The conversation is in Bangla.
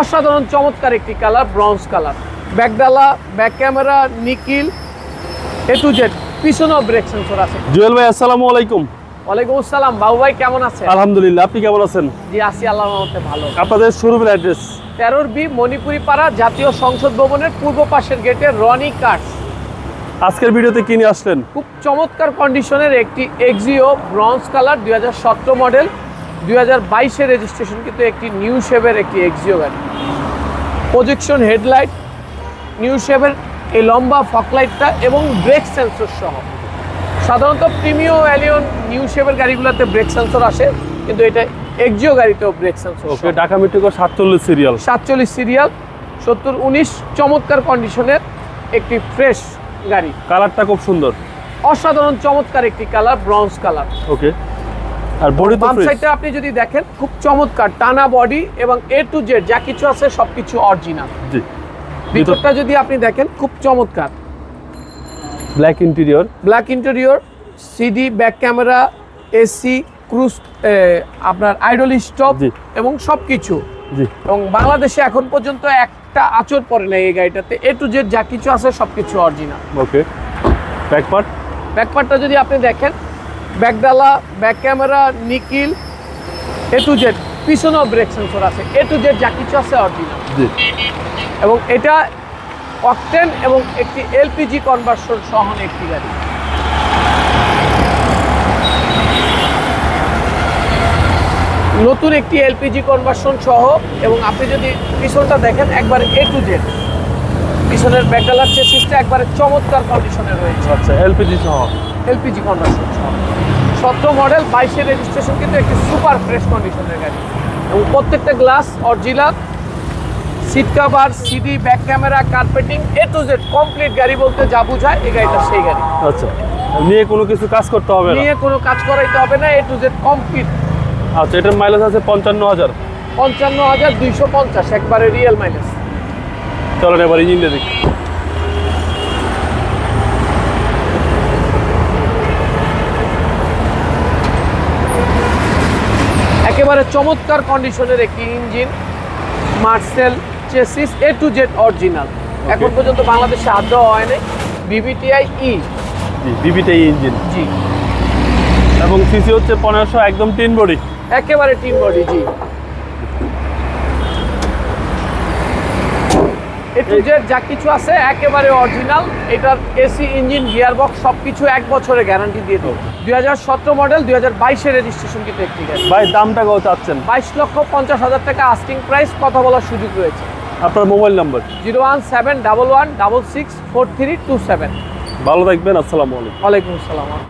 অসাধারণ চমৎকার একটি কালার ব্রঞ্জ কালার। ব্যাকডালা back camera নিকিল A to Z পিছনেও ব্রেক সেন্সর আছে। জুয়েল ভাই আসসালামু আলাইকুম। ওয়ালাইকুম আসসালাম। বাবু ভাই কেমন আছেন? আলহামদুলিল্লাহ আপনি কেমন আছেন? জি আসি আল্লাহ রহমতে ভালো। আপনাদের শোরুমের অ্যাড্রেস তেরোর বি মণিপুরি পাড়া জাতীয় সংসদ ভবনের পূর্ব পাশের গেটে রনি কার্স। আজকের ভিডিওতে কি নিয়ে আসলেন? খুব চমৎকার কন্ডিশনের একটি এক্সিও ব্রঞ্জ কালার দুই হাজার সতেরো মডেল দুই হাজার বাইশের রেজিস্ট্রেশন কিন্তু একটি নিউ শেভের একটি এক্সিও গাড়ি। প্রজেকশন হেডলাইট নিউ শেভের এই লম্বা ফকলাইটটা এবং ব্রেক সেন্সর সহ। সাধারণত প্রিমিও অ্যালিয়ন নিউ শেভের গাড়িগুলোতে ব্রেক সেন্সর আসে কিন্তু এটা এক্সিও গাড়িতেও ব্রেক সেন্সর ওকে ঢাকা মেট্রিকো সাতচল্লিশ সিরিয়াল সাতচল্লিশ সিরিয়াল সত্তর উনিশ চমৎকার কন্ডিশনের একটি ফ্রেশ গাড়ি। কালারটা খুব সুন্দর। অসাধারণ চমৎকার একটি কালার ব্রঞ্জ কালার ওকে আর বডি বাম সাইডটা আপনি যদি দেখেন খুব চমৎকার টানা বডি এবং এ টু জেড যা কিছু আছে সবকিছু অরিজিনাল জি। ভিতরটা যদি আপনি দেখেন খুব চমৎকার। Black interior black interior CD back camera AC cruise আপনার আইডল স্টপ এবং সব কিছু জি। এবং বাংলাদেশে এখন পর্যন্ত একটা আচর পড়ে না এই গাড়িটাতে। এ টু জেড যা কিছু আছে সব কিছু অরিজিনাল ওকে ব্যাক পার্ট ব্যাকপার্টটা যদি আপনি দেখেন ব্যাকডালা back camera নিকিল A to Z পিছনেও ব্রেক সেন্সর আছে। এ টু জেড যা কিছু আছে অরিজিনাল এবং এটা অকটেন এবং একটি এলপিজি কনভার্সন সহ একটি গাড়ি। নতুন একটি এলপিজি কনভার্সন সহ এবং আপনি যদি পিছনটা দেখেন একবার এ টু জেড পিছনের ব্যাকডালার চেসিসটা একবারে চমৎকার কন্ডিশনে রয়েছে। আচ্ছা এলপিজি সহ। এলপিজি কনভার্সন সতেরো মডেল বাইশের রেজিস্ট্রেশন কিন্তু একটি সুপার ফ্রেশ কন্ডিশনের গাড়ি। এবং প্রত্যেকটা glass original seat cover CD back camera carpeting A to Z complete গাড়ি বলতে যা বোঝায় এই গাড়িটা সেই গাড়ি। আচ্ছা নিয়ে কোনো কিছু কাজ করতে হবে না? নিয়ে কোনো কাজ করাইতে হবে না এ টু জেড কমপ্লিট আচ্ছা এটার মাইলেজ আছে পঞ্চান্ন হাজার। পঞ্চান্ন হাজার দুইশো পঞ্চাশ একবারে রিয়েল মাইলেজ চলেন এবার ইঞ্জিনটা দেখি। একেবারে চমৎকার কন্ডিশনের একটি engine Marcel chassis A to Z original এখন পর্যন্ত বাংলাদেশে হাত দেওয়া হয়নি বিবিটিআই ই জি বিবিতে ইঞ্জিন জি। এবং সিসি হচ্ছে পনেরোশো একদম টিন বডি। একেবারে টিম বডি জি। এ টু জেড যা কিছু আছে একেবারে অরিজিনাল এটার এসি ইঞ্জিন গিয়ার বক্স সব কিছু এক বছরে গ্যারান্টি দিয়ে দেবো দুই হাজার সতেরো মডেল দুই হাজার বাইশের রেজিস্ট্রেশন কিন্তু একটি গাড়ি। ভাই দামটা কত চাচ্ছেন? বাইশ লক্ষ পঞ্চাশ হাজার টাকা আস্টিং প্রাইস কথা বলার সুযোগ রয়েছে। আপনার mobile number zero one seven double one double six four three two seven. ভালো থাকবেন আসসালামু আলাইকুম। ওয়ালাইকুম আসসালাম।